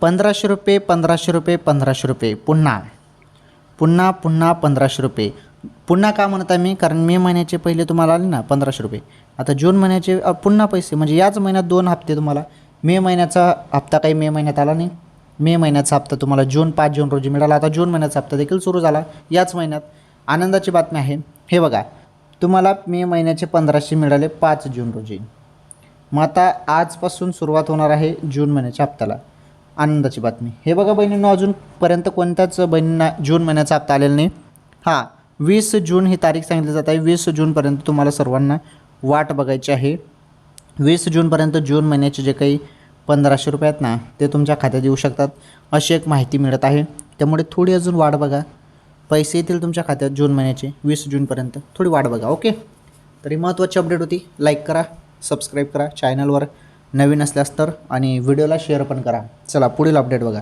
पंधराशे रुपये पंधराशे रुपये पंधराशे रुपये. पुन्हा पुन्हा पुन्हा पंधराशे रुपये. पुन्हा का म्हणत आहे मी? कारण मे महिन्याचे पहिले तुम्हाला आले ना पंधराशे रुपये. आता जून महिन्याचे पुन्हा पैसे. म्हणजे याच महिन्यात दोन हप्ते तुम्हाला. मे महिन्याचा हप्ता काही मे महिन्यात आला नाही. मे महिन्याचा हप्ता तुम्हाला जून पाच जून रोजी मिळाला. आता जून महिन्याचा हप्ता देखील सुरू झाला. याच महिन्यात आनंदाची बातमी आहे. हे बघा तुम्हाला मे महिन्याचे पंधराशे मिळाले पाच जून रोजी. मग आता आजपासून सुरुवात होणार आहे जून महिन्याच्या हप्त्याला. आनंदाची बातमी. हे बघा बहिणींनो अजूनपर्यंत कोणत्याच बहिणींना जून महिन्याचा हप्ता आलेला नाही. हां वीस जून ही तारीख सांगितली जात आहे. वीस जूनपर्यंत तुम्हाला सर्वांना वाट बघायची आहे. वीस जूनपर्यंत जून महिन्याचे जे काही पंधराशे रुपये आहेत ना ते तुमच्या खात्यात येऊ शकतात. अशी एक माहिती मिळत आहे. त्यामुळे थोडी अजून वाट बघा. पैसे येतील तुमच्या खात्यात जून महिन्याचे वीस जूनपर्यंत थोडी वाट बघा ओके? तरी महत्त्वाची अपडेट होती. लाईक करा सबस्क्राईब करा चॅनलवर. नवीन असल्यास तर आणि व्हिडिओला शेअर पण करा. चला पुढील अपडेट बघा.